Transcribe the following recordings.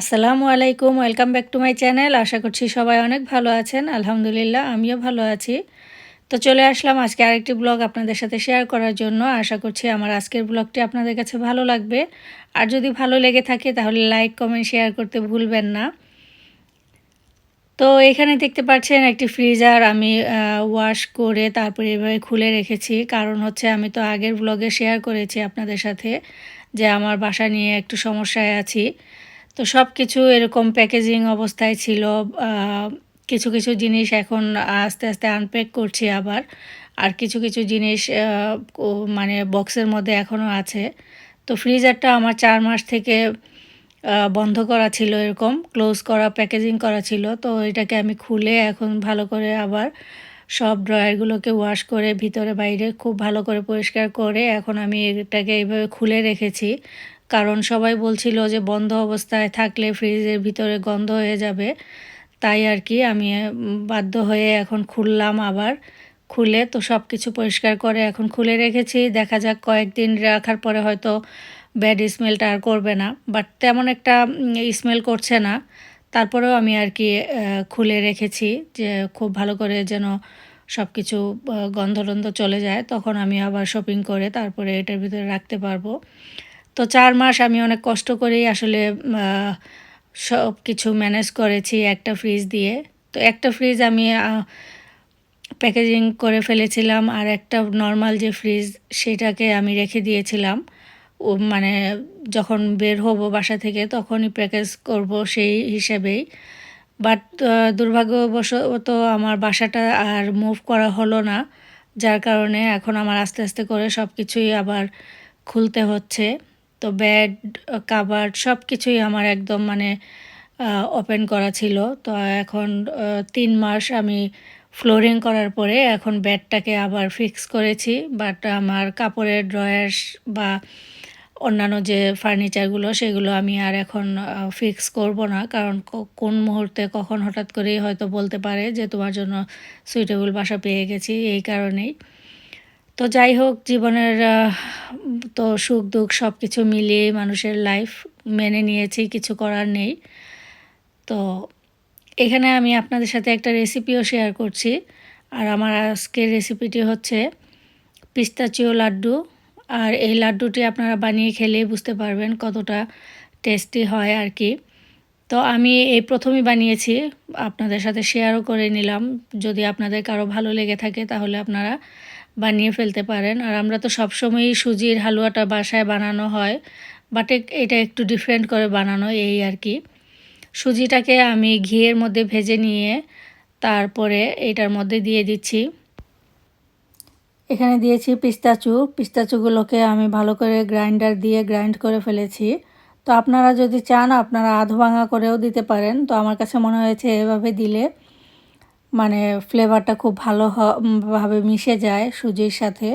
আসসালামু আলাইকুম, welcome back to my channel. আশা করছি সবাই অনেক ভালো আছেন। আলহামদুলিল্লাহ, আমিও ভালো আছি। তো চলে আসলাম আজকে আরেকটি ব্লগ আপনাদের সাথে শেয়ার করার জন্য। আশা করছি আমার আজকের ব্লগটি আপনাদের কাছে ভালো লাগবে। আর যদি ভালো লেগে থাকে, তাহলে লাইক, কমেন্ট, শেয়ার করতে ভুলবেন না। তো এখানে দেখতে পাচ্ছেন একটি ফ্রিজার আমি ওয়াশ করে তারপরে এভাবে খুলে রেখেছি। কারণ হচ্ছে আমি তো আগের ব্লগে শেয়ার করেছি আপনাদের সাথে যে আমার বাসা নিয়ে একটু সমস্যায় আছি। তো সব কিছু এরকম প্যাকেজিং অবস্থায় ছিল কিছু কিছু জিনিস এখন আস্তে আস্তে আনপ্যাক করছি আবার, আর কিছু কিছু জিনিস মানে বক্সের মধ্যে এখনও আছে। তো ফ্রিজারটা আমার চার মাস থেকে বন্ধ করা ছিল এরকম ক্লোজ করা প্যাকেজিং করা ছিল। তো এটাকে আমি খুলে এখন ভালো করে আবার সব ড্রয়ারগুলোকে ওয়াশ করে ভিতরে বাইরে খুব ভালো করে পরিষ্কার করে এখন আমি এটাকে এইভাবে খুলে রেখেছি। কারণ সবাই বলছিল যে বন্ধ অবস্থায় থাকলে ফ্রিজের ভিতরে গন্ধ হয়ে যাবে। তাই আর কি আমি বাধ্য হয়ে এখন খুললাম আবার। খুলে তো সব কিছু পরিষ্কার করে এখন খুলে রেখেছি। দেখা যাক কয়েকদিন রাখার পরে হয়তো ব্যাড স্মেলটা আর করবে না। বাট তেমন একটা স্মেল করছে না। তারপরেও আমি আর কি খুলে রেখেছি যে খুব ভালো করে যেন সব কিছু গন্ধ চলে যায়। তখন আমি আবার শপিং করে তারপরে এটার ভিতরে রাখতে পারব। তো চার মাস আমি অনেক কষ্ট করেই আসলে সব কিছু ম্যানেজ করেছি একটা ফ্রিজ দিয়ে। তো একটা ফ্রিজ আমি প্যাকেজিং করে ফেলেছিলাম আর একটা নর্মাল যে ফ্রিজ সেটাকে আমি রেখে দিয়েছিলাম। ও মানে যখন বের হব বাসা থেকে তখনই প্যাকেজ করব সেই হিসেবেই। বাট দুর্ভাগ্যবশত আমার বাসাটা আর মুভ করা হলো না, যার কারণে এখন আমার আস্তে আস্তে করে সব কিছুই আবার খুলতে হচ্ছে। তো বেড কাবার্ড সব কিছুই আমার একদম মানে ওপেন করা ছিল। তো এখন তিন মাস আমি ফ্লোরিং করার পরে এখন বেডটাকে আবার ফিক্স করেছি। বাট আমার কাপড়ের ড্রয়ার্স বা অন্যান্য যে ফার্নিচারগুলো সেগুলো আমি আর এখন ফিক্স করব না। কারণ কোন মুহূর্তে কখন হঠাৎ করেই হয়তো বলতে পারে যে তোমার জন্য সুইটেবল বাসা পেয়ে গেছি, এই কারণেই। তো যাই হোক, জীবনের তো সুখ দুঃখ সব কিছু মিলিয়ে মানুষের লাইফ মেনে নিয়েছি, কিছু করার নেই। তো এখানে আমি আপনাদের সাথে একটা রেসিপিও শেয়ার করছি। আর আমার আজকের রেসিপিটি হচ্ছে পিস্তাচিও লাড্ডু। আর এই লাড্ডুটি আপনারা বানিয়ে খেলেই বুঝতে পারবেন কতটা টেস্টি হয় আর কি। তো আমি এই প্রথমই বানিয়েছি, আপনাদের সাথে শেয়ারও করে নিলাম। যদি আপনাদের কারও ভালো লেগে থাকে তাহলে আপনারা বানিয়ে ফেলতে পারেন। আর আমরা তো সবসময়ই সুজির হালুয়াটা বাসায় বানানো হয় বাট এটা একটু ডিফারেন্ট করে বানানো এই আর কি। সুজিটাকে আমি ঘিয়ের মধ্যে ভেজে নিয়ে তারপরে এটার মধ্যে দিয়ে দিচ্ছি। এখানে দিয়েছি পিস্তাচু। পিস্তাচুগুলোকে আমি ভালো করে গ্রাইন্ডার দিয়ে গ্রাইন্ড করে ফেলেছি। তো আপনারা যদি চান, আপনারা আধো ভাঙা করেও দিতে পারেন। তো আমার কাছে মনে হয়েছে এভাবে দিলে মানে ফ্লেভারটা খুব ভালোভাবে মিশে যায় সুজির সাথে।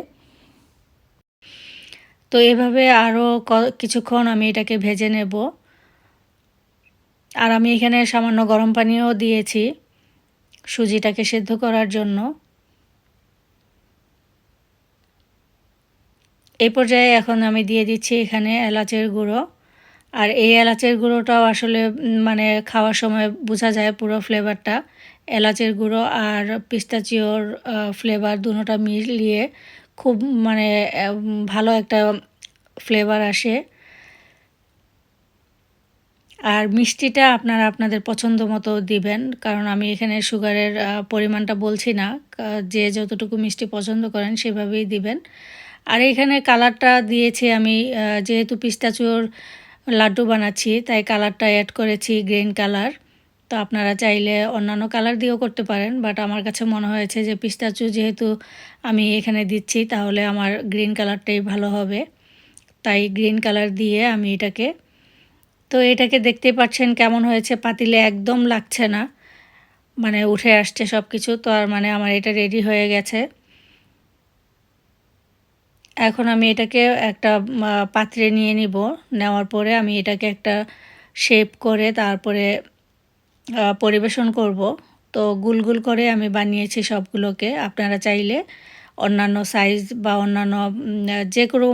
তো এভাবে আরও কিছুক্ষণ আমি এটাকে ভেজে নেব। আর আমি এখানে সামান্য গরম পানিও দিয়েছি সুজিটাকে সেদ্ধ করার জন্য। এই পর্যায়ে এখন আমি দিয়ে দিচ্ছি এখানে এলাচের গুঁড়ো। আর এই এলাচের গুঁড়োটাও আসলে মানে খাওয়ার সময় বোঝা যায় পুরো ফ্লেভারটা এলাচের গুঁড়ো আর পিস্তাচিওর ফ্লেভার দুটোটা মিলিয়ে খুব মানে ভালো একটা ফ্লেভার আসে। আর মিষ্টিটা আপনারা আপনাদের পছন্দ মতো দিবেন, কারণ আমি এখানে সুগারের পরিমাণটা বলছি না যে যতটুকু মিষ্টি পছন্দ করেন সেভাবেই দিবেন। আর এখানে কালারটা দিয়েছি আমি যেহেতু পিস্তাচুর লাড্ডু বানাচ্ছি, তাই কালারটা অ্যাড করেছি গ্রিন কালার তো আপনারা চাইলে অন্যান্য কালার দিয়েও করতে পারেন বাট আমার কাছে মনে হয়েছে যে পিস্তাচু যেহেতু আমি এখানে দিচ্ছি, তাহলে আমার গ্রিন কালারটাই ভালো হবে। তাই গ্রিন কালার দিয়ে আমি এটাকে, তো এটাকে দেখতেই পাচ্ছেন কেমন হয়েছে, পাতিলে একদম লাগছে না মানে উঠে আসছে সব কিছু তো আর মানে আমার এটা রেডি হয়ে গেছে। এখন আমি এটাকে একটা পাত্রে নিয়ে নিব, নেওয়ার পরে আমি এটাকে একটা শেপ করে তারপরে পরিবেশন করব। তো গুলগুল করে আমি বানিয়েছি সবগুলোকে। আপনারা চাইলে অন্যান্য সাইজ বা অন্যান্য যে কোনো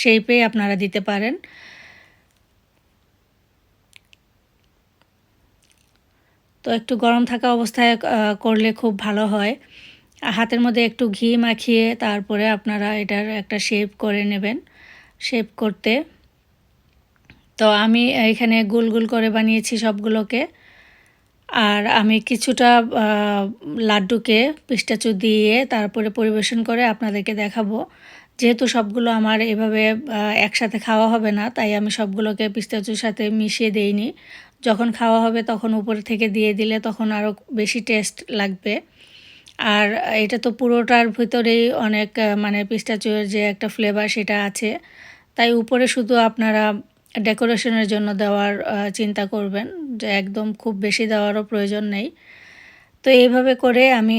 শেপে আপনারা দিতে পারেন। তো একটু গরম থাকা অবস্থায় করলে খুব ভালো হয়। হাতের মধ্যে একটু ঘি মাখিয়ে তারপরে আপনারা এটার একটা শেপ করে নেবেন। শেপ করতে। তো আমি এখানে গোল গোল করে বানিয়েছি সবগুলোকে। আর আমি কিছুটা লাড্ডুকে পিস্টাচু দিয়ে তারপরে পরিবেশন করে আপনাদেরকে দেখাবো। যেহেতু সবগুলো আমার এভাবে একসাথে খাওয়া হবে না, তাই আমি সবগুলোকে পিস্তাচুর সাথে মিশিয়ে দেইনি। যখন খাওয়া হবে তখন উপর থেকে দিয়ে দিলে তখন আরও বেশি টেস্ট লাগবে। আর এটা তো পুরোটার ভিতরেই অনেক মানে পিস্তাচুর যে একটা ফ্লেভার সেটা আছে। তাই উপরে শুধু আপনারা ডেকোরেশনের জন্য দেওয়ার চিন্তা করবেন যে একদম খুব বেশি দেওয়ারও প্রয়োজন নেই। তো এইভাবে করে আমি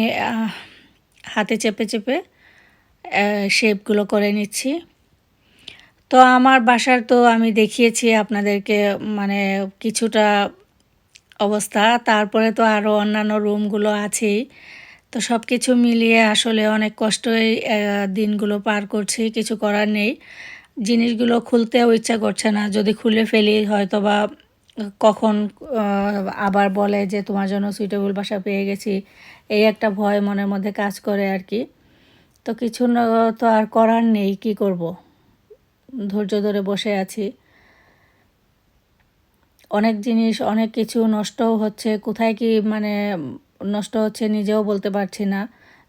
হাতে চেপে চেপে শেপগুলো করে নিচ্ছি। তো আমার বাসার তো আমি দেখিয়েছি আপনাদেরকে মানে কিছুটা অবস্থা। তারপরে তো আরও অন্যান্য রুমগুলো আছেই। তো সব কিছু মিলিয়ে আসলে অনেক কষ্টই দিনগুলো পার করছি, কিছু করার নেই। জিনিসগুলো খুলতেও ইচ্ছা করছে না। যদি খুলে ফেলি হয়তো বা কখন আবার বলে যে, তোমার জন্য সুইটেবল বাসা পেয়ে গেছি। এই একটা ভয় মনের মধ্যে কাজ করে আর কি। তো কিছু না, তো আর করার নেই, কি করব? ধৈর্য ধরে বসে আছি। অনেক জিনিস, অনেক কিছু নষ্টও হচ্ছে। কোথায় কি মানে নষ্ট হচ্ছে নিজেও বলতে পারছি না।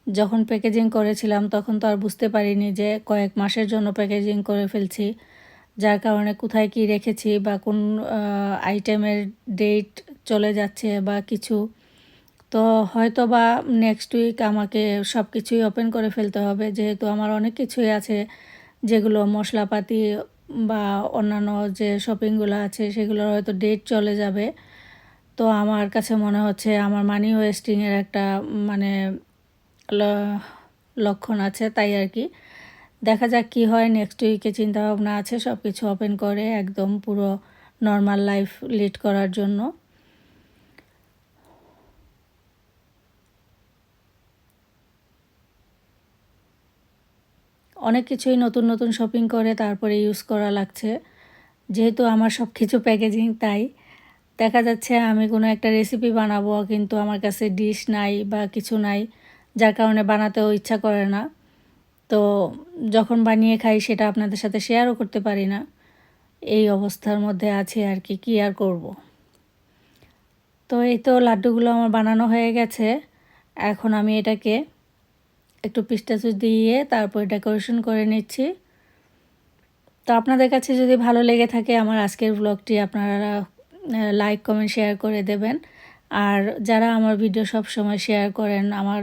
যখন প্যাকেজিং করেছিলাম, তখন তো আর বুঝতে পারিনি যে কয়েক মাসের জন্য প্যাকেজিং করে ফেলছি। যার কারণে কোথায় কি রেখেছি বা কোন আইটেমের ডেট চলে যাচ্ছে বা কিছু। তো হয়তো বা নেক্সট উইক আমাকে সব কিছুই ওপেন করে ফেলতে হবে। যেহেতু আমার অনেক কিছুই আছে, যেগুলো মশলাপাতি বা অন্যান্য যে শপিংগুলো আছে, সেগুলোর হয়তো ডেট চলে যাবে। তো আমার কাছে মনে হচ্ছে, আমার মানি ওয়েস্টিংয়ের একটা মানে লক্ষণ আছে তাই আর কি। দেখা যাক কি হয় নেক্সট উইকে চিন্তাভাবনা আছে সব কিছু ওপেন করে একদম পুরো নর্মাল লাইফ লিড করার জন্য। অনেক কিছুই নতুন নতুন শপিং করে তারপরে ইউজ করা লাগছে। যেহেতু আমার সব কিছু প্যাকেজিং তাই দেখা যাচ্ছে আমি কোনো একটা রেসিপি বানাবো, কিন্তু আমার কাছে ডিশ নাই বা কিছু নাই। যার কারণে বানাতেও ইচ্ছা করে না। তো যখন বানিয়ে খাই, সেটা আপনাদের সাথে শেয়ারও করতে পারি না। এই অবস্থার মধ্যে আছে আর কি, কী আর করব। তো এই তো লাড্ডুগুলো আমার বানানো হয়ে গেছে। এখন আমি এটাকে একটু পিস্তাচুর দিয়ে তারপর ডেকোরেশন করে নিচ্ছি। তো আপনাদের কাছে যদি ভালো লেগে থাকে, আমার আজকের ব্লগটি আপনারা লাইক কমেন্ট শেয়ার করে দেবেন। আর যারা আমার ভিডিও সব সময় শেয়ার করেন, আমার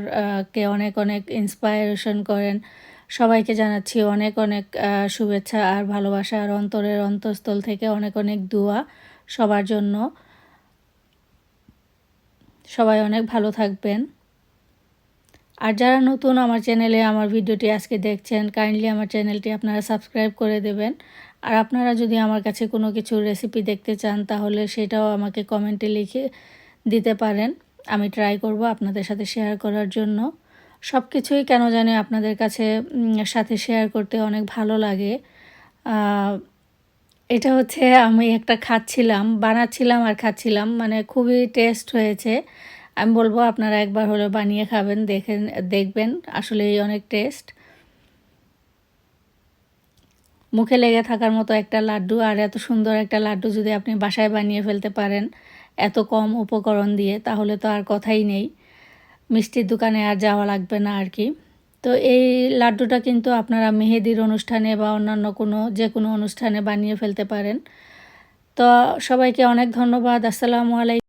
কে অনেক অনেক ইন্সপায়ারেশন করেন, সবাইকে জানাচ্ছি অনেক অনেক শুভেচ্ছা আর ভালোবাসা আর অন্তরের অন্তঃস্থল থেকে অনেক অনেক দোয়া সবার জন্য। সবাই অনেক ভালো থাকবেন। আর যারা নতুন আমার চ্যানেলে আমার ভিডিওটি আজকে দেখছেন কাইন্ডলি আমার চ্যানেলটি আপনারা সাবস্ক্রাইব করে দেবেন। আর আপনারা যদি আমার কাছে কোনো কিছু রেসিপি দেখতে চান, তাহলে সেটাও আমাকে কমেন্টে লিখে দিতে পারেন। আমি ট্রাই করব আপনাদের সাথে শেয়ার করার জন্য। সব কিছুই কেন জানি আপনাদের কাছে সাথে শেয়ার করতে অনেক ভালো লাগে। এটা হচ্ছে আমি একটা খাচ্ছিলাম, বানাচ্ছিলাম আর খাচ্ছিলাম মানে খুবই টেস্ট হয়েছে। আমি বলব আপনারা একবার হলে বানিয়ে খাবেন, দেখেন, দেখবেন আসলে অনেক টেস্ট মুখে লেগে থাকার মতো একটা লাড্ডু, আর এত সুন্দর একটা লাড্ডু যদি আপনি বাসায় বানিয়ে ফেলতে পারেন এত কম উপকরণ দিয়ে, তাহলে তো আর কথাই নেই। মিষ্টির দোকানে আর যাওয়া লাগবে না আর কি। তো এই লাড্ডুটা কিন্তু আপনারা মেহেদির অনুষ্ঠানে বা অন্যান্য কোনো, যে কোনো অনুষ্ঠানে বানিয়ে ফেলতে পারেন। তো সবাইকে অনেক ধন্যবাদ। আসসালামু আলাইকুম।